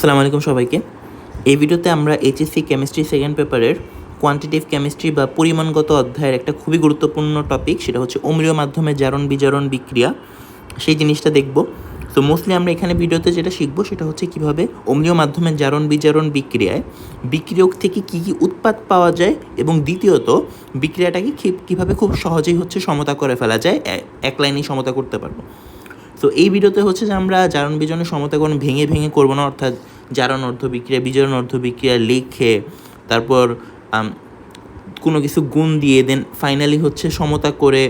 আসসালামু আলাইকুম সবাইকে। এই ভিডিওতে আমরা এইচএসসি কেমিস্ট্রি সেকেন্ড পেপারের কোয়ান্টিটিভ কেমিস্ট্রি বা পরিমাণগত অধ্যায়ের একটা খুবই গুরুত্বপূর্ণ টপিক সেটা হচ্ছে অম্লীয় মাধ্যমে জারণ বিজারণ বিক্রিয়া। সেই জিনিসটা দেখব। তো মোস্টলি আমরা এখানে ভিডিওতে যেটা শিখব, সেটা হচ্ছে কীভাবে অম্লীয় মাধ্যমে জারণ বিজারণ বিক্রিয়ায় বিক্রিয়ক থেকে কী কী উৎপাদ পাওয়া যায় এবং দ্বিতীয়ত, বিক্রিয়াটাকে কীভাবে খুব সহজেই হচ্ছে সমতা করে ফেলা যায় এক লাইনেই সমতা করতে পারব। তো এই ভিডিওতে হচ্ছে যে আমরা জারণ বিজনের সমতাকরণ ভেঙে ভেঙে করব না, অর্থাৎ জারণ, অর্ধ বিক্রিয়া, বিজরণ, অর্ধ বিক্রিয়া লিখে তারপর কোনো কিছু গুণ দিয়ে দেন ফাইনালি হচ্ছে সমতা করে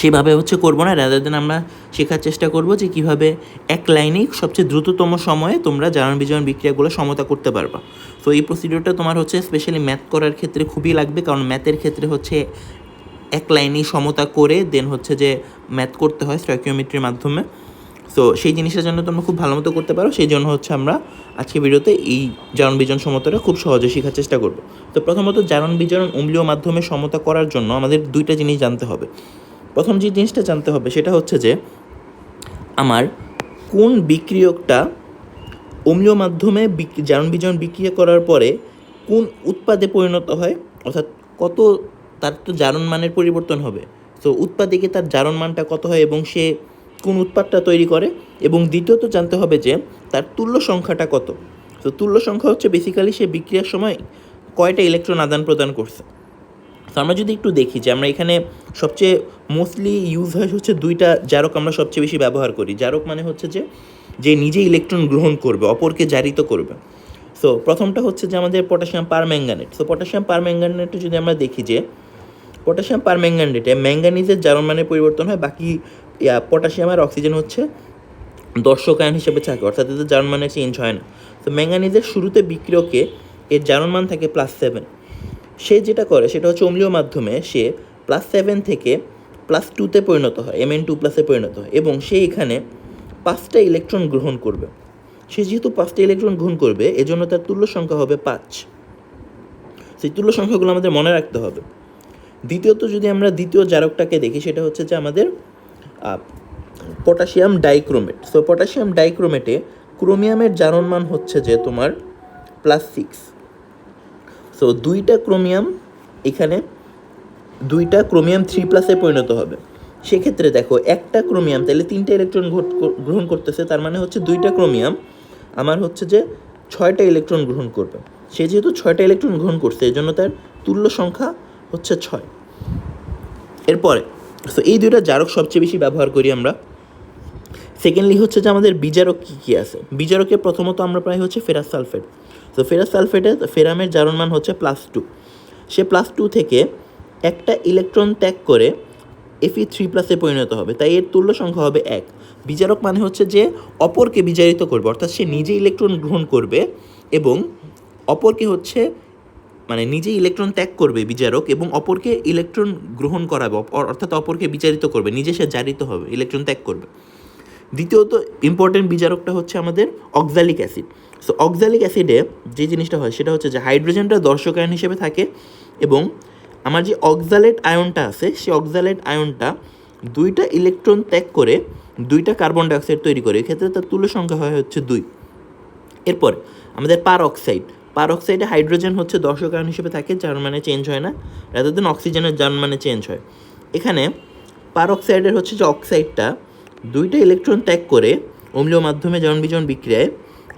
সেভাবে হচ্ছে করব না রাদার দেন আমরা শেখার চেষ্টা করব যে কীভাবে এক লাইনেই সবচেয়ে দ্রুততম সময়ে তোমরা জারণ বিজরণ বিক্রিয়াগুলো সমতা করতে পারবা। তো এই প্রসিডিওরটা তোমার হচ্ছে স্পেশালি ম্যাথ করার ক্ষেত্রে খুবই লাগবে, কারণ ম্যাথের ক্ষেত্রে হচ্ছে এক লাইনেই সমতা করে দেন হচ্ছে যে ম্যাথ করতে হয় স্ট্রাইকিওমেট্রির মাধ্যমে। তো সেই জিনিসটার জন্য তোমরা খুব ভালো মতো করতে পারো সেই জন্য হচ্ছে আমরা আজকে ভিডিওতে এই জারণ বিজন সমতাটা খুব সহজে শেখার চেষ্টা করব। তো প্রথমত জারণ বিজরণ অম্লীয় মাধ্যমে সমতা করার জন্য আমাদের দুইটা জিনিস জানতে হবে। প্রথম যে জিনিসটা জানতে হবে সেটা হচ্ছে যে, আমার কোন বিক্রিয়কটা অম্লীয় মাধ্যমে জারণ বিজন বিক্রিয়া করার পরে কোন উৎপাদে পরিণত হয়? অর্থাৎ কত, তার তো জারণ মানের পরিবর্তন হবে। তো উৎপাদিকে তার জারণ মানটা কত হয় এবং সে কোন উৎপাদটা তৈরি করে? এবং দ্বিতীয়ত জানতে হবে যে তার তুল্য সংখ্যাটা কত? তো তুল্য সংখ্যা হচ্ছে বেসিক্যালি সে বিক্রিয়ার সময় কয়টা ইলেকট্রন আদান প্রদান করছে। তো আমরা যদি একটু দেখি যে আমরা এখানে সবচেয়ে মোস্টলি ইউজ হয় হচ্ছে দুইটা জারক আমরা সবচেয়ে বেশি ব্যবহার করি। জারক মানে হচ্ছে যে যে নিজে ইলেকট্রন গ্রহণ করবে, অপরকে জারিত করবে। সো প্রথমটা হচ্ছে যে আমাদের পটাশিয়াম পারম্যাঙ্গানেট সো পটাশিয়াম পারম্যাঙ্গানেটে যদি আমরা দেখি যে পটাশিয়াম পারম্যাঙ্গানেটে ম্যাঙ্গানিজের জারণ মানের পরিবর্তন হয়, বাকি পটাশিয়াম আর অক্সিজেন হচ্ছে দর্শক আয়ন হিসেবে থাকে, অর্থাৎ এদের জারণ মানে চেঞ্জ হয় না। তো ম্যাঙ্গানিজের শুরুতে বিক্রিয়কে এর জারণ মান থাকে প্লাস সেভেন সে যেটা করে, সেটা হচ্ছে অম্লীয় মাধ্যমে সে প্লাস সেভেন থেকে প্লাস টুতে পরিণত হয় এম এন টু প্লাসে পরিণত হয়, এবং সে এখানে পাঁচটা ইলেকট্রন গ্রহণ করবে। সে যেহেতু পাঁচটা ইলেকট্রন গ্রহণ করবে, এজন্য তার তুল্য সংখ্যা হবে পাঁচ। সেই তুল্য সংখ্যাগুলো আমাদের মনে রাখতে হবে। দ্বিতীয়ত যদি আমরা দ্বিতীয় জারকটাকে দেখি, সেটা হচ্ছে যে আমাদের পটাশিয়াম ডাইক্রোমেট। সো পটাশিয়াম ডাইক্রোমেটে ক্রোমিয়ামের জারণ মান হচ্ছে যে তোমার প্লাস সিক্স সো দুইটা ক্রোমিয়াম এখানে, দুইটা ক্রোমিয়াম থ্রি প্লাসে পরিণত হবে। সেক্ষেত্রে দেখো, একটা ক্রোমিয়াম তাহলে তিনটা ইলেকট্রন গ্রহণ করতেছে, তার মানে হচ্ছে দুইটা ক্রোমিয়াম, আমার হচ্ছে যে ছয়টা ইলেকট্রন গ্রহণ করবে। সে যেহেতু ছয়টা ইলেকট্রন গ্রহণ করছে এই জন্য তার তুল্য সংখ্যা হচ্ছে ছয়। এরপরে, তো এই দুইটা জারক সবচেয়ে বেশি ব্যবহার করি আমরা। সেকেন্ডলি হচ্ছে যে আমাদের বিজারক কী কী আছে? বিজারকে প্রথমত আমরা প্রায় হচ্ছে ফেরাস সালফেট। তো ফেরাস সালফেটে ফেরামের জারণ মান হচ্ছে প্লাস টু সে প্লাস টু থেকে একটা ইলেকট্রন ত্যাগ করে এফি থ্রি প্লাসে পরিণত হবে। তাই এর তুল্য সংখ্যা হবে এক। বিজারক মানে হচ্ছে যে অপরকে বিজারিত করবে, অর্থাৎ সে নিজে ইলেকট্রন গ্রহণ করবে এবং অপরকে হচ্ছে মানে নিজে ইলেকট্রন ত্যাগ করবে বিচারক এবং অপরকে ইলেকট্রন গ্রহণ করাবে অর্থাৎ অপরকে বিচারিত করবে, নিজে সে জারিত হবে ইলেকট্রন ত্যাগ করবে। দ্বিতীয়ত ইম্পর্টেন্ট বিচারকটা হচ্ছে আমাদের অক্সালিক অ্যাসিড সো অক্সালিক অ্যাসিডে যে জিনিসটা হয় সেটা হচ্ছে যে হাইড্রোজেনটা দর্শক আয়ন হিসেবে থাকে এবং আমার যে অক্সালেট আয়নটা আছে, সেই অক্সালেট আয়নটা দুইটা ইলেকট্রন ত্যাগ করে দুইটা কার্বন ডাইঅক্সাইড তৈরি করে। এক্ষেত্রে তার তুলো সংখ্যা হয় হচ্ছে দুই। এরপর আমাদের পার অক্সাইড পার অক্সাইডে হাইড্রোজেন হচ্ছে দর্শক হিসেবে থাকে, যার মানে চেঞ্জ হয় না রাদার দেন অক্সিজেনের যার মানে চেঞ্জ হয়। এখানে পার অক্সাইডের হচ্ছে যে অক্সাইডটা দুইটা ইলেকট্রন ত্যাগ করে অম্লীয় মাধ্যমে জন বিজন বিক্রিয়ায়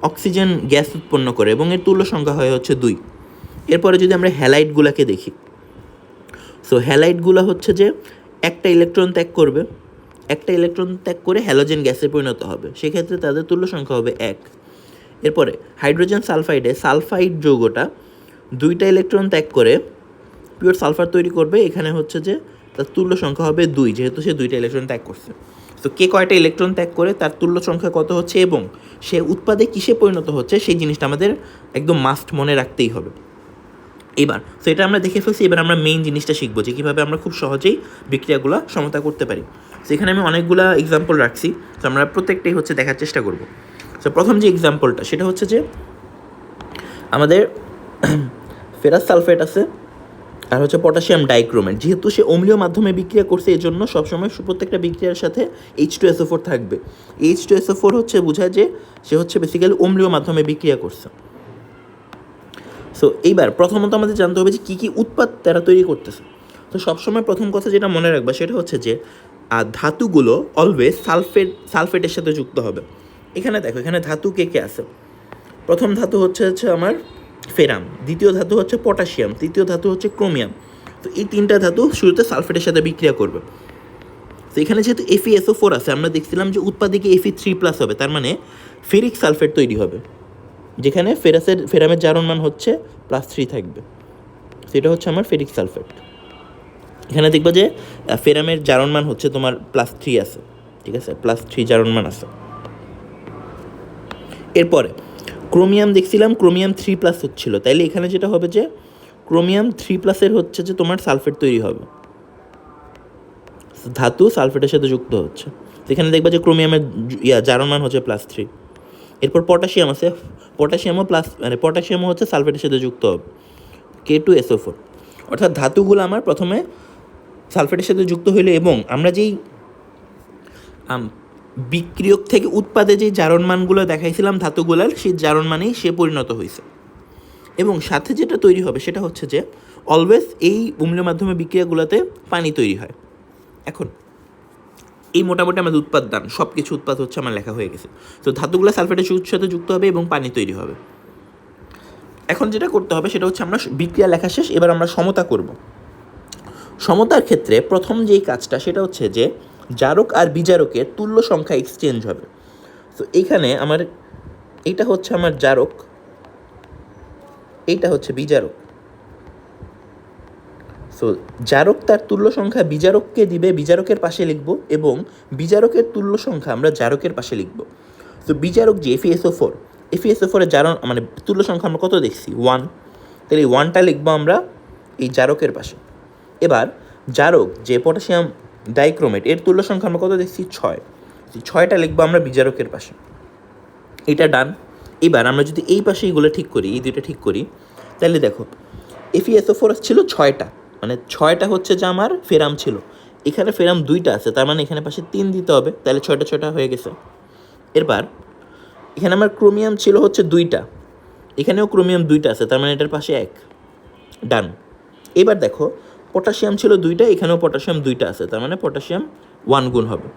অক্সিজেন গ্যাস উৎপন্ন করে এবং এর তুল্য সংখ্যা হয় হচ্ছে দুই। এরপরে যদি আমরা হ্যালাইটগুলোকে দেখি সো হ্যালাইটগুলো হচ্ছে যে একটা ইলেকট্রন ত্যাগ করবে, একটা ইলেকট্রন ত্যাগ করে হ্যালোজেন গ্যাসে পরিণত হবে। সেক্ষেত্রে তাদের তুল্য সংখ্যা হবে এক। এরপরে হাইড্রোজেন সালফাইডে সালফাইড যৌগটা দুইটা ইলেকট্রন ত্যাগ করে পিওর সালফার তৈরি করবে। এখানে হচ্ছে যে তার তুল্য সংখ্যা হবে দুই, যেহেতু সে দুইটা ইলেকট্রন ত্যাগ করছে। তো কে কয়টা ইলেকট্রন ত্যাগ করে তার তুল্য সংখ্যা কত হচ্ছে এবং সে উৎপাদে কিসে পরিণত হচ্ছে সেই জিনিসটা আমাদের একদম মাস্ট মনে রাখতেই হবে। এবার তো এটা আমরা দেখে ফেলছি, এবার আমরা মেইন জিনিসটা শিখব যে কীভাবে আমরা খুব সহজেই বিক্রিয়াগুলো সমতা করতে পারি। তো এখানে আমি অনেকগুলা এক্সাম্পল রাখছি, তো আমরা প্রত্যেকটাই হচ্ছে দেখার চেষ্টা করব। তো প্রথম যে এক্সাম্পলটা সেটা হচ্ছে যে আমাদের ফেরাস সালফেট আছে আর হচ্ছে পটাশিয়াম ডাইক্রোমেট যেহেতু সে অম্লীয় মাধ্যমে বিক্রিয়া করছে এই জন্য সবসময় প্রত্যেকটা বিক্রিয়ার সাথে এইচ টু এসও ফোর থাকবে। এইচ টু এসও ফোর হচ্ছে বোঝায় যে সে হচ্ছে বেসিক্যালি অম্লীয় মাধ্যমে বিক্রিয়া করছে। সো এইবার প্রথমত আমাদের জানতে হবে যে কী কী উৎপাদ তারা তৈরি করতেছে। তো সবসময় প্রথম কথা যেটা মনে রাখবা, সেটা হচ্ছে যে ধাতুগুলো অলওয়েজ সালফেট সালফেটের সাথে যুক্ত হবে। এখানে দেখো, এখানে ধাতু কে কে আছে? প্রথম ধাতু হচ্ছে হচ্ছে আমার ফেরাম, দ্বিতীয় ধাতু হচ্ছে পটাশিয়াম, তৃতীয় ধাতু হচ্ছে ক্রোমিয়াম। তো এই তিনটা ধাতু শুরুতে সালফেটের সাথে বিক্রিয়া করবে। তো এখানে যেহেতু এফিএসও ফোর আছে, আমরা দেখছিলাম যে উৎপাদিকে এফি থ্রি প্লাস হবে, তার মানে ফেরিক সালফেট তৈরি হবে, যেখানে ফেরাসের, ফেরামের জারণ মান হচ্ছে প্লাস থ্রি থাকবে। সেটা হচ্ছে আমার ফেরিক সালফেট। এখানে দেখবা যে ফেরামের জারণ মান হচ্ছে তোমার প্লাস থ্রি আছে, ঠিক আছে? প্লাস থ্রি জারণ মান আছে। এরপরে, ক্রোমিয়াম দেখছিলাম, ক্রোমিয়াম থ্রি প্লাস হচ্ছিল। তাইলে এখানে যেটা হবে যে, ক্রোমিয়াম থ্রি প্লাসের হচ্ছে যে তোমার সালফেট তৈরি হবে। ধাতু সালফেটের সাথে যুক্ত হচ্ছে। তো এখানে দেখবা যে ক্রোমিয়ামের ইয়া, জারণ মান হচ্ছে প্লাস থ্রি। এরপর পটাশিয়াম আছে। পটাশিয়ামও প্লাস মানে পটাশিয়ামও হচ্ছে সালফেটের সাথে যুক্ত হবে। কে টু এসও ফোর অর্থাৎ ধাতুগুলো আমার প্রথমে সালফেটের সাথে যুক্ত হইলে এবং আমরা যেই বিক্রিয়ক থেকে উৎপাদে যে জারণমানগুলো দেখাইছিলাম ধাতুগুলার সেই জারণ মানেই সে পরিণত হয়েছে এবং সাথে যেটা তৈরি হবে সেটা হচ্ছে যে অলওয়েজ এই উম্লীয় মাধ্যমে বিক্রিয়াগুলোতে পানি তৈরি হয়। এখন, এই মোটামুটি আমাদের উৎপাদ দান সব কিছু উৎপাদ হচ্ছে আমার লেখা হয়ে গেছে। তো ধাতুগুলো সালফেটের সাথে যুক্ত হবে এবং পানি তৈরি হবে। এখন যেটা করতে হবে সেটা হচ্ছে আমরা বিক্রিয়া লেখা শেষ, এবার আমরা সমতা করব। সমতার ক্ষেত্রে প্রথম যেই কাজটা, সেটা হচ্ছে যে জারক আর বিজারকের তুল্য সংখ্যা এক্সচেঞ্জ হবে। তো এখানে আমার, এটা হচ্ছে আমার জারক এইটা হচ্ছে বিজারক। সো জারক তার তুল্য সংখ্যা বিজারককে দিবে, বিজারকের পাশে লিখব এবং বিজারকের তুল্য সংখ্যা আমরা জারকের পাশে লিখব। তো বিজারক যে এফিএসও ফোর এফিএসও ফোরের জারণ মানে তুল্য সংখ্যা আমরা কত দেখছি? ওয়ান তাহলে এই ওয়ানটা লিখব আমরা এই জারকের পাশে। এবার, জারক যে পটাশিয়াম ডাইক্রোমেট, এর তুল্য সংখ্যা আমরা কত দেখছি? ছয়। ছয়টা লিখব আমরা বিজারকের পাশে। এটা ডান। এবার আমরা যদি এই পাশে এইগুলো ঠিক করি, এই দুইটা ঠিক করি, তাহলে দেখো এফিএসও ফোর ছিল ছয়টা। মানে ছয়টা হচ্ছে যে আমার ফেরাম ছিল। এখানে ফেরাম দুইটা আছে, তার মানে এখানে পাশে তিন দিতে হবে, তাহলে ছয়টা ছয়টা হয়ে গেছে। এরপর, এখানে আমার ক্রোমিয়াম ছিল হচ্ছে দুইটা। এখানেও ক্রোমিয়াম দুইটা আছে, তার মানে এটার পাশে এক। ডান। এবার দেখো পটাশিয়াম ছিল দুইটা, এখানেও পটাশিয়াম দুইটা আছে, তার মানে পটাশিয়াম ওয়ান গুণ হবে।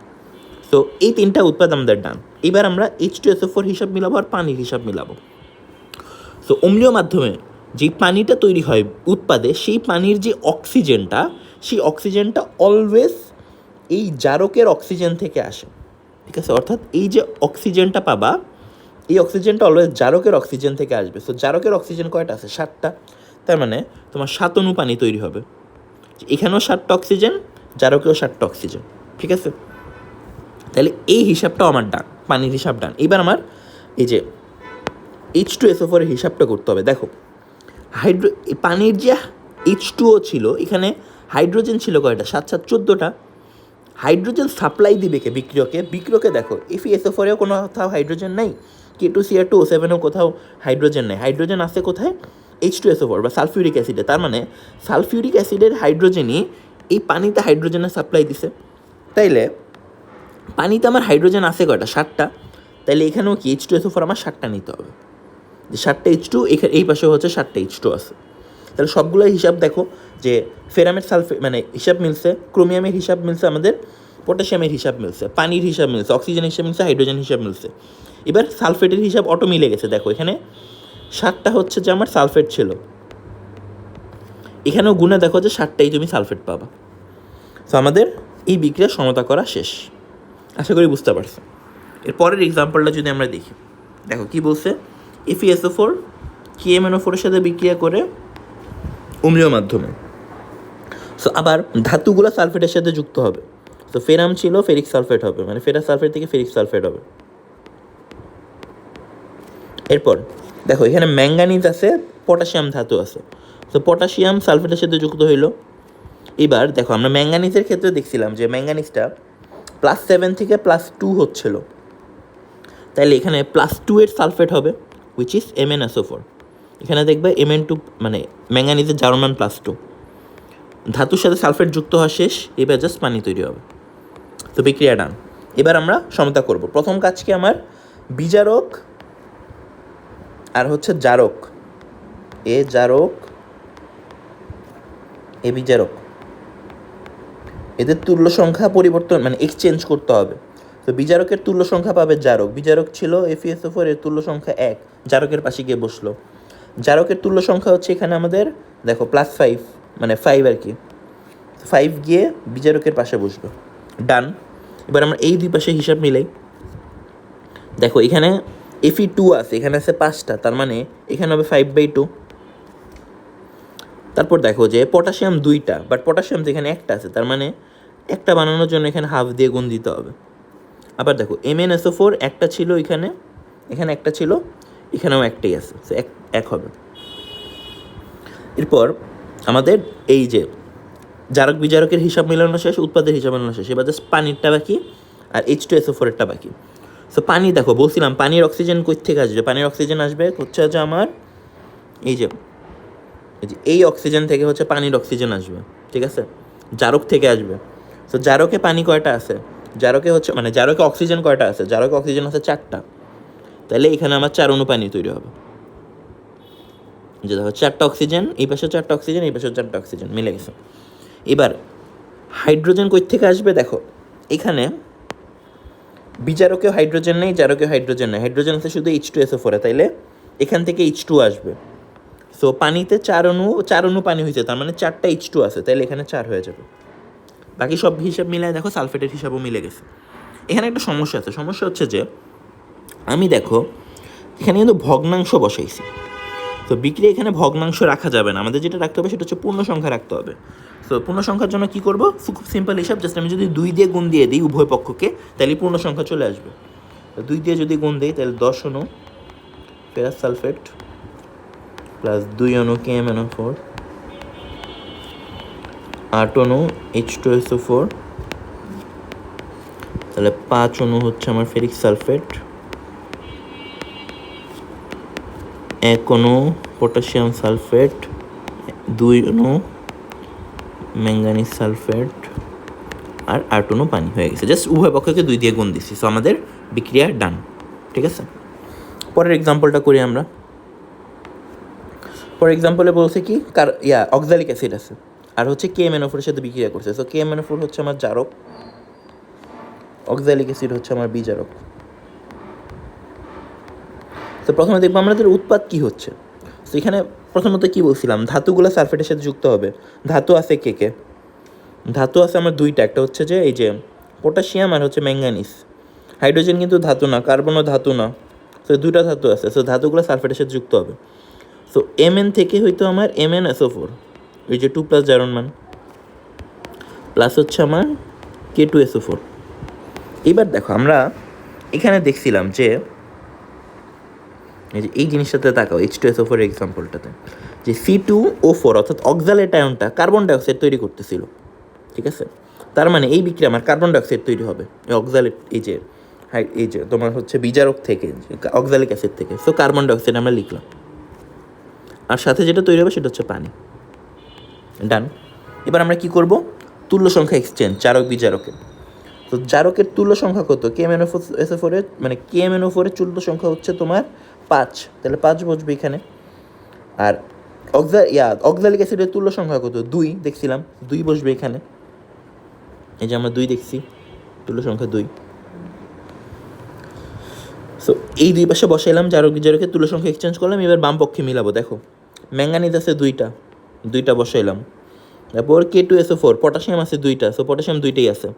তো এই তিনটা উৎপাদ আমাদের ডান এবার আমরা এইচ টু এসও ফোর হিসাব মিলাবো আর পানির হিসাব মিলাবো। তো অম্লীয় মাধ্যমে যে পানিটা তৈরি হয় উৎপাদে, সেই পানির যে অক্সিজেনটা, সেই অক্সিজেনটা অলওয়েজ এই জারকের অক্সিজেন থেকে আসে। ঠিক আছে? অর্থাৎ এই যে অক্সিজেনটা পাবা, এই অক্সিজেনটা অলওয়েজ জারকের অক্সিজেন থেকে আসবে। সো জারকের অক্সিজেন কয়টা আছে? সাতটা। তার মানে তোমার সাত পানি তৈরি হবে। এখানেও সাতটা অক্সিজেন জারকেও সাতটা অক্সিজেন ঠিক আছে? তাহলে এই হিসাবটাও আমার ডান, পানির হিসাব ডান। এবার আমার এই যে এইচ টু এসও ফোরের হিসাবটা করতে হবে। দেখো, হাইড্রো পানির যে এইচ টুও ছিল, এখানে হাইড্রোজেন ছিল কয়টা? সাত সাত, চোদ্দোটা। হাইড্রোজেন সাপ্লাই দিবে কে? বিক্রিয়কে। বিক্রিয়কে দেখো এফিএসও ফোরেও কোনো কোথাও হাইড্রোজেন নাই K two CR two O সেভেনেও কোথাও হাইড্রোজেন নেই। হাইড্রোজেন আছে কোথায়? এইচ টু এসও ফোর বা সালফিউরিক অ্যাসিডে তার মানে সালফিউরিক অ্যাসিডের হাইড্রোজেনই এই পানিতে হাইড্রোজেনের সাপ্লাই দিছে। তাইলে পানিতে আমার হাইড্রোজেন আছে কয়টা? ষাটটা তাইলে এখানেও কি এইচ টু এসও ফোর আমার ষাটটা নিতে হবে। যে ষাটটা এইচ টু এখানে এই পাশে হচ্ছে ষাটটা এইচ টু আছে। তাহলে সবগুলো হিসাব দেখো যে ফেরামের সালফে মানে হিসাব মিলছে, ক্রোমিয়ামের হিসাব মিলছে আমাদের, পটাশিয়ামের হিসাব মিলছে, পানির হিসাব মিলছে, অক্সিজেনের হিসাব মিলছে হাইড্রোজেন হিসাব মিলছে। এবার সালফেটের হিসাব অটো মিলে গেছে। দেখো এখানে ষাটটা হচ্ছে যে আমার সালফেট ছিল। এখানেও গুণে দেখো যে ষাটটাই তুমি সালফেট পাবা। তো আমাদের এই বিক্রিয়া সমতা করা শেষ। আশা করি বুঝতে পারছ। এর পরের এক্সাম্পলটা যদি আমরা দেখি। দেখো কি বলছে? এফিএসও ফোর কিএমএনও ফোরের সাথে বিক্রিয়া করে অম্লীয় মাধ্যমে। সো আবার ধাতুগুলো সালফেটের সাথে যুক্ত হবে। তো ফেরাম ছিল ফেরিক সালফেট হবে মানে ফেরাস সালফেট থেকে ফেরিক সালফেট হবে। এরপর দেখো, এখানে ম্যাঙ্গানিজ আছে, পটাশিয়াম ধাতু আছে। তো পটাশিয়াম সালফেটের সাথে যুক্ত হইল। এবার দেখো, আমরা ম্যাঙ্গানিজের ক্ষেত্রে দেখছিলাম যে ম্যাঙ্গানিজটা প্লাস সেভেন থেকে প্লাস টু হচ্ছিল। তাইলে এখানে প্লাস টু এর সালফেট হবে which is M N four এখানে দেখবে এম এন টু মানে ম্যাঙ্গানিজের জার্মান প্লাস টু ধাতুর সাথে সালফেট যুক্ত হওয়া শেষ, এবার জাস্ট পানি তৈরি হবে। তো বিক্রিয়া ডান এবার আমরা সমতা করব। প্রথম কাজ কি আমার বিজারক হচ্ছে জারক। এ জারক, এ বিজারক এদের তুল্য সংখ্যা পরিবর্তন মানে এক্সচেঞ্জ করতে হবে। তো বিজারকের তুল্য সংখ্যা পাবে জারক। বিজারক ছিল এফিএসও ফোর এর তুল্য সংখ্যা এক। জারকের পাশে গিয়ে বসল। জারকের তুল্য সংখ্যা হচ্ছে এখানে আমাদের, দেখো প্লাস ফাইভ মানে ফাইভ আর কি। ফাইভ গিয়ে বিজারকের পাশে বসল। ডান এবার আমরা এই দুই পাশে হিসাব মিলাই। দেখো, এখানে এফি টু আছে, এখানে আছে পাঁচটা, তার মানে এখানে হবে ফাইভ বাই টু তারপর দেখো যে পটাশিয়াম দুইটা বাট পটাশিয়াম তো এখানে একটা আছে, তার মানে একটা বানানোর জন্য এখানে হাফ দিয়ে গুণ দিতে হবে। আবার দেখো এম এন এসও ফোর একটা ছিল এখানে এখানে একটা ছিল, এখানেও একটাই আছে এক এক হবে। এরপর আমাদের এই যে জারক বিজারকের হিসাব মেলানো শেষ, উৎপাদের হিসাব মেলানো শেষ, এবার জাস্ট পানিরটা বাকি, আর এইচ টু এসও ফোরেরটা বাকি। সো পানি দেখো, বলছিলাম, পানির অক্সিজেন কই থেকে আসবে? পানির অক্সিজেন আসবে হচ্ছে যে আমার, এই যে, এই অক্সিজেন থেকে হচ্ছে পানির অক্সিজেন আসবে, ঠিক আছে? জারক থেকে আসবে। সো জারকে পানি কয়টা আছে? জারকে হচ্ছে মানে জারকে অক্সিজেন কয়টা আছে? জারকে অক্সিজেন আছে চারটা। তাহলে এখানে আমার চার অণু পানি তৈরি হবে। যে দেখো, চারটা অক্সিজেন এই পাশে চারটা অক্সিজেন এই পাশে চারটা অক্সিজেন মিলে গেছে। এবার হাইড্রোজেন কই থেকে আসবে দেখো? এখানে বিজারকেও হাইড্রোজেন নেই, জারকেও হাইড্রোজেন নেই। হাইড্রোজেন আছে শুধু এইচ টু এসও ফোরে তাইলে এখান থেকে এইচ টু আসবে। সো পানিতে চার অণু চার অণু পানি হয়েছে, তার মানে চারটা এইচ টু আছে, তাইলে এখানে চার হয়ে যাবে। বাকি সব হিসাব মিলায় দেখো, সালফেটের হিসাবও মিলে গেছে। এখানে একটা সমস্যা আছে, সমস্যা হচ্ছে যে, আমি দেখো, এখানে কিন্তু ভগ্নাংশ বসাইছি। তো বিক্রি এখানে ভগ্নাংশ রাখা যাবে না, আমাদের যেটা রাখতে হবে সেটা হচ্ছে পূর্ণ সংখ্যা রাখতে হবে। তো পূর্ণ সংখ্যার জন্য কি করব? খুব সিম্পল হিসাব জাস্ট আমি যদি দুই দিয়ে গুণ দিয়ে দিই উভয় পক্ষকে, তাহলে পূর্ণ সংখ্যা চলে আসবে। দুই দিয়ে যদি গুণ দিই, তাহলে দশ অণু ফেরাস সালফেট প্লাস দুই অণু কে এম এনও ফোর, আট অণু এইচ টু এসও ফোর, তাহলে পাঁচ অণু হচ্ছে আমার ফেরিক সালফেট, এক অণু পটাশিয়াম সালফেট, দুই অণু ম্যাঙ্গানিজ সালফেট আর আট অণু পানি হয়ে গেছে। জাস্ট উভয় পক্ষকে দুই দিয়ে গুণ দিচ্ছি সো আমাদের বিক্রিয়া ডান ঠিক আছে? পরের এক্সাম্পলটা করি আমরা। ফর এক্সাম্পলে বলছে কি? কার, ইয়া অক্সালিক অ্যাসিড আছে। আর হচ্ছে কে এম এর সাথে বিক্রিয়া করছে। সো কে এনওফোর হচ্ছে আমার জারক। অক্সালিক অ্যাসিড হচ্ছে আমার বিজারক তো প্রথমে দেখব, আমাদের উৎপাদ কি হচ্ছে? তো এখানে প্রথমত কি বলছিলাম? ধাতুগুলো সালফেটের সাথে যুক্ত হবে। ধাতু আছে কে কে? ধাতু আছে আমার দুইটা। একটা হচ্ছে যে, এই যে পটাশিয়াম আর হচ্ছে ম্যাঙ্গানিস হাইড্রোজেন কিন্তু ধাতু না, কার্বনও ধাতু না। তো দুইটা ধাতু আছে। সো ধাতুগুলো সালফেটের সাথে যুক্ত হবে। সো এম এন থেকে হয়তো আমার এম এন এসও ফোর ওই যে টু প্লাস জারন মান। প্লাস হচ্ছে আমার কে টু এসও ফোর এবার দেখো, আমরা এখানে দেখছিলাম যে এই যে, এই জিনিসটাতে তাকাও H two S O four এক্সাম্পলটাতে যে সি টু ও ফোর অর্থাৎ অক্সালেট আয়নটা কার্বন ডাইঅক্সাইড তৈরি করতেছিল। ঠিক আছে? তার মানে এই বিক্রিয়া আমার কার্বন ডাইঅক্সাইড তৈরি হবে অক্সালেট এই যে, হাই, এই যে, তোমার হচ্ছে বিজারক থেকে অক্সালিক অ্যাসিড থেকে। সো কার্বন ডাইঅক্সাইড আমরা লিখলাম। আর সাথে যেটা তৈরি হবে সেটা হচ্ছে পানি। ডান এবার আমরা কি করব? তুল্য সংখ্যা এক্সচেঞ্জ চারক বিজারকের তো জারকের তুল্য সংখ্যা কত? কে এম এস ফোরের মানে কে এম এন ফোরের তুল্য সংখ্যা হচ্ছে তোমার পাঁচ, তাহলে পাঁচ বসবে এখানে। আর অক্সা, ইয়া, অক্সালিক অ্যাসিডের তুল্য সংখ্যা কত? দুই, দেখছিলাম। দুই বসবে এখানে। এই যে আমরা দুই দেখছি, তুল্য সংখ্যা দুই। সো এই দুই পাশে বসাইলাম জারক বিজারকের তুল্য সংখ্যা এক্সচেঞ্জ করলাম, এবার বাম পক্ষে মিলাবো। দেখো ম্যাঙ্গানিজ আছে দুইটা দুইটা বসাইলাম। তারপর K two SO four potassium আছে দুইটা সো পটাশিয়াম দুইটাই আছে।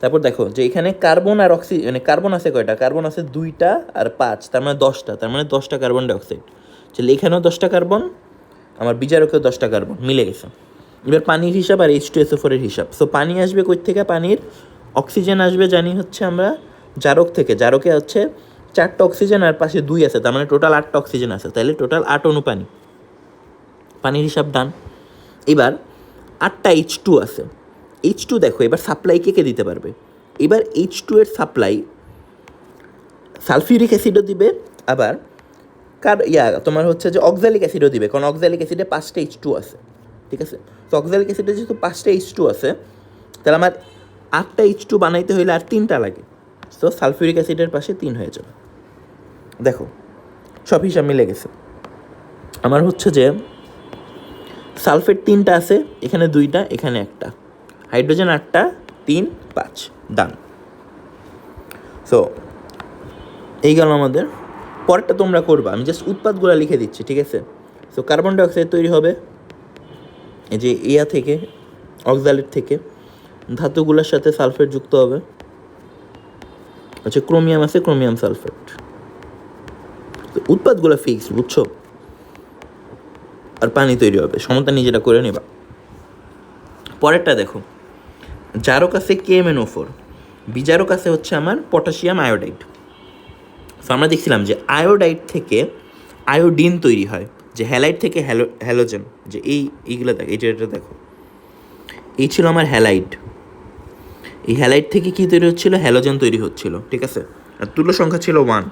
তারপর দেখো যে এখানে কার্বন আর অক্সি মানে কার্বন আছে কয়টা? কার্বন আছে দুইটা আর পাঁচ, তার মানে দশটা, তার মানে দশটা কার্বন ডাইঅক্সাইড। তাহলে এখানেও দশটা কার্বন, আমার বিজারকেও দশটা কার্বন, মিলে গেছে। এবার পানির হিসাব আর এইচ টু এসও ফোরের হিসাব। সো পানি আসবে কই থেকে পানির অক্সিজেন আসবে জানি হচ্ছে আমরা জারক থেকে। জারকে হচ্ছে চারটা অক্সিজেন আর পাশে দুই আছে, তার মানে টোটাল আটটা অক্সিজেন আছে। তাহলে টোটাল আট অণু পানি। পানির হিসাব ডান এবার আটটা এইচ টু আছে। এইচ টু দেখো, এবার সাপ্লাই কে কে দিতে পারবে? এবার এইচ টু এর সাপ্লাই সালফিউরিক অ্যাসিডও দিবে, আবার কার, ইয়া, তোমার হচ্ছে যে অক্সালিক অ্যাসিডও দিবে, কারণ অক্সালিক অ্যাসিডে পাঁচটা এইচ টু আছে, ঠিক আছে? তো অক্সালিক অ্যাসিডে যেহেতু পাঁচটা এইচ টু আছে, তাহলে আমার আটটা এইচ টু বানাইতে হইলে আর তিনটা লাগে। তো সালফিউরিক অ্যাসিডের পাশে তিন হয়ে যাবে। দেখো, সব হিসাব মিলে গেছে। আমার হচ্ছে যে সালফেট তিনটা আছে, এখানে দুইটা, এখানে একটা। হাইড্রোজেন আটটা, তিন, পাঁচ। ডান সো এই গেল আমাদের। পরেরটা তোমরা করবা। আমি জাস্ট উৎপাদগুলো লিখে দিচ্ছি, ঠিক আছে? সো কার্বন ডাইঅক্সাইড তৈরি হবে। এই যে ইয়া থেকে অক্সালেট থেকে, ধাতুগুলোর সাথে সালফেট যুক্ত হবে। আচ্ছা ক্রোমিয়াম আছে ক্রোমিয়াম সালফেট। তো উৎপাদগুলো ফিক্স বুঝছ? আর পানি তৈরি হবে। সমতা নিজেরা করে নেবা। পরেরটা দেখো। জারক আছে ও ফোর বিজারক আছে হচ্ছে আমার পটাশিয়াম আয়োডাইড। তো আমরা দেখছিলাম যে আয়োডাইড থেকে আয়োডিন তৈরি হয়, যে হ্যালাইড থেকে হ্যালো, হ্যালোজেন, যে এই, এইগুলো দেখো এই যে এটা দেখো। এই ছিল আমার হ্যালাইড। এই হ্যালাইড থেকে কী তৈরি হচ্ছিল? হ্যালোজেন তৈরি হচ্ছিল, ঠিক আছে? আর তুল্য সংখ্যা ছিল ওয়ান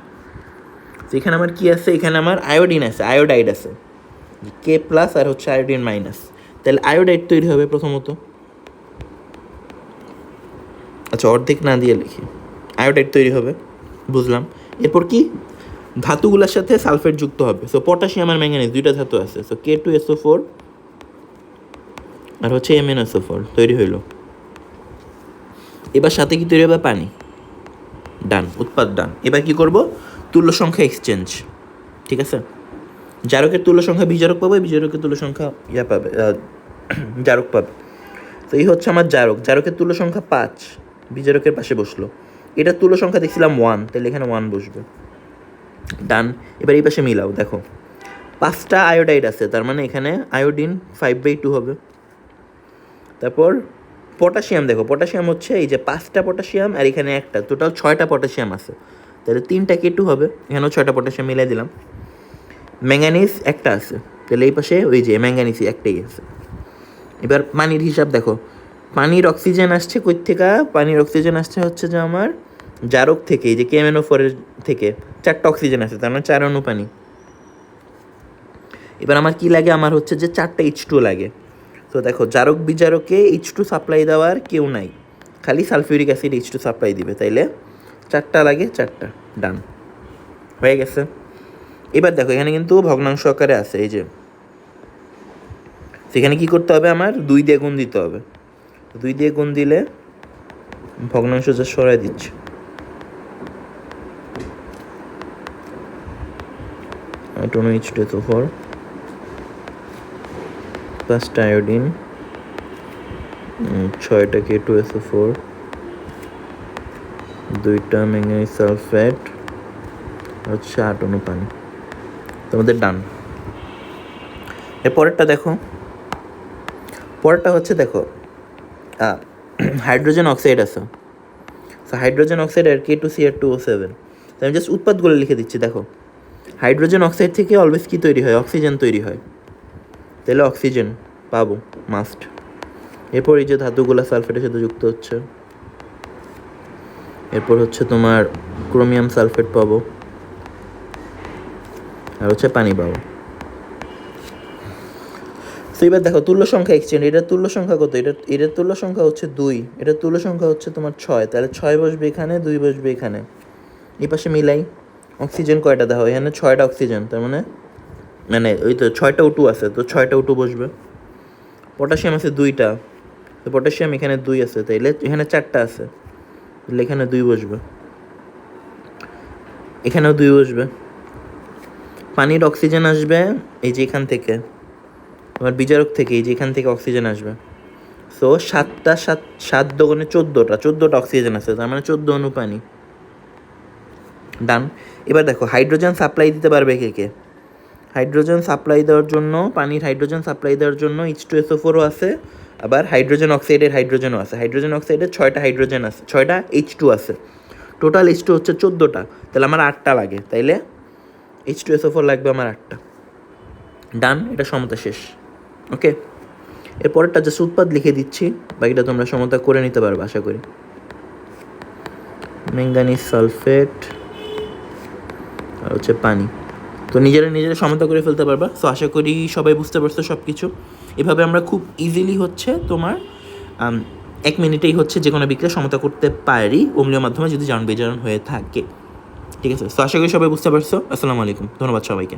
তো এখানে আমার কি আছে? এখানে আমার আয়োডিন আছে, আয়োডাইড আছে। কে প্লাস আর হচ্ছে আয়োডিন মাইনাস। তাহলে আয়োডাইড তৈরি হবে প্রথমত। আচ্ছা অর্ধেক না দিয়ে লিখি। আয়োডাইড তৈরি হবে, বুঝলাম। এরপর কি? ধাতুগুলোর সাথে সালফেট যুক্ত হবে। সো পটাশিয়াম আর ম্যাঙ্গানিজ দুইটা ধাতু আছে। So K two SO four আর হচ্ছে এম এন এসও ফোর তৈরি হইল। এবার সাথে কি তৈরি হবে? পানি। ডান উৎপাদ ডান এবার কি করব? তুল্য সংখ্যা এক্সচেঞ্জ ঠিক আছে? জারকের তুল্য সংখ্যা বিজারক পাবে বিজারকের তুল্য সংখ্যা ইয়া পাবে জারক পাবে। তো এই হচ্ছে আমার জারক। জারকের তুল্য সংখ্যা পাঁচ। বিজারকের পাশে বসল। এটার তুলো সংখ্যা দেখছিলাম ওয়ান তাহলে এখানে ওয়ান বসবে। ডান এবার এই পাশে মিলাও, দেখো। পাঁচটা আয়োডাইড আছে, তার মানে এখানে আয়োডিন ফাইভ বাই টু হবে। তারপর পটাশিয়াম দেখো পটাশিয়াম হচ্ছে এই যে পাঁচটা পটাশিয়াম আর এখানে একটা টোটাল ছয়টা পটাশিয়াম আছে। তাহলে তিনটা কে টু হবে, এখানেও ছয়টা পটাশিয়াম মিলাই দিলাম। ম্যাঙ্গানিজ একটা আছে, তাহলে এই পাশে ওই যে ম্যাঙ্গানিজ একটাই আছে। এবার পানির হিসাব দেখো পানির অক্সিজেন আসছে কই থেকে পানির অক্সিজেন আসছে হচ্ছে যে আমার জারক থেকে যে কেমেনো ফোরের থেকে। চারটা অক্সিজেন আছে, তার মানে চার অণু পানি। এবার আমার কি লাগে? আমার হচ্ছে যে চারটা এইচ টু লাগে। তো দেখো, জারক বিজারকে এইচ টু সাপ্লাই দেওয়ার কেউ নাই। খালি sulphuric acid H two supply দিবে, তাইলে? চারটা লাগে, চারটা। ডান হয়ে গেছে। এবার দেখো, এখানে কিন্তু ভগ্নাংশ আকারে আছে, এই যে। সেখানে কি করতে হবে? আমার দুই দিয়ে গুণ দিতে হবে। দুই দিয়ে গুণ দিলে ভগ্নাংশ যা সরাই দিচ্ছে। টোনো এইচ টু তো ফোর পাঁচটা আয়োডিন ছয়টা কে টু এসও ফোর দুইটা ম্যাঙ্গানিজ সালফেট হচ্ছে আট অনু পানি তোমাদের ডান এর পরেরটা দেখো। পরেরটা হচ্ছে দেখো হাইড্রোজেন অক্সাইড আছে। তো হাইড্রোজেন অক্সাইড আর K two C R two O seven তো আমি জাস্ট উৎপাদগুলো লিখে দিচ্ছি, দেখো। হাইড্রোজেন অক্সাইড থেকে অলওয়েজ কী তৈরি হয়? অক্সিজেন তৈরি হয়। তাহলে অক্সিজেন পাবো মাস্ট এরপর এই যে ধাতুগুলো সালফেটের সাথে যুক্ত হচ্ছে। এরপর হচ্ছে তোমার ক্রোমিয়াম সালফেট পাবো। আর হচ্ছে পানি পাবো। তো এবার দেখো, তুল্য সংখ্যা এক্সচেঞ্জ এটার তুল্য সংখ্যা কত? এটা এটার তুল্য সংখ্যা হচ্ছে দুই। এটার তুল্য সংখ্যা হচ্ছে তোমার ছয়। তাহলে ছয় বসবে এখানে, দুই বসবে এখানে। এই পাশে মিলাই। অক্সিজেন কয়টা? দেখো, এখানে ছয়টা অক্সিজেন, তার মানে মানে ওই তো ছয়টা উটু আছে, তো ছয়টা উটু বসবে। পটাশিয়াম আছে দুইটা। তো পটাশিয়াম এখানে দুই আছে তাইলে এখানে চারটা আছে। তাহলে এখানে দুই বসবে। এখানেও দুই বসবে। পানির অক্সিজেন আসবে এই যে এখান থেকে। তোমার বিচারক থেকে এই যে এখান থেকে অক্সিজেন আসবে। সো সাতটা, সাত সাত দোকানে চোদ্দোটা চোদ্দোটা অক্সিজেন আছে, তার মানে চোদ্দ অনু পানি। ডান এবার দেখো, হাইড্রোজেন সাপ্লাই দিতে পারবে কে কে? হাইড্রোজেন সাপ্লাই দেওয়ার জন্য, পানির হাইড্রোজেন সাপ্লাই দেওয়ার জন্য এইচ টু এসও ফোরও আছে, আবার হাইড্রোজেন অক্সাইডের হাইড্রোজেনও আছে। হাইড্রোজেন অক্সাইডের ছয়টা হাইড্রোজেন আছে, ছয়টা এইচ টু আছে। টোটাল এইচ টু হচ্ছে চোদ্দোটা, তাহলে আমার আটটা লাগে, তাইলে এইচ টু এসও ফোর লাগবে আমার আটটা। ডান এটা সমতা শেষ। ওকে এরপরেরটা জাস্ট উৎপাদ লিখে দিচ্ছি, বাকিটা তোমরা সমতা করে নিতে পারবে, আশা করি। ম্যাঙ্গানিজ সালফেট আর হচ্ছে পানি। তো নিজেরা নিজেরা সমতা করে ফেলতে পারবা। সো আশা করি সবাই বুঝতে পারছ সব কিছু এভাবে আমরা খুব ইজিলি হচ্ছে তোমার এক মিনিটেই হচ্ছে যে কোনো বিক্রিয়া সমতা করতে পারি অম্লীয় মাধ্যমে যদি জারণ বেজারণ হয়ে থাকে। ঠিক আছে? সো আশা করি সবাই বুঝতে পারছ। আসসালামু আলাইকুম। ধন্যবাদ সবাইকে।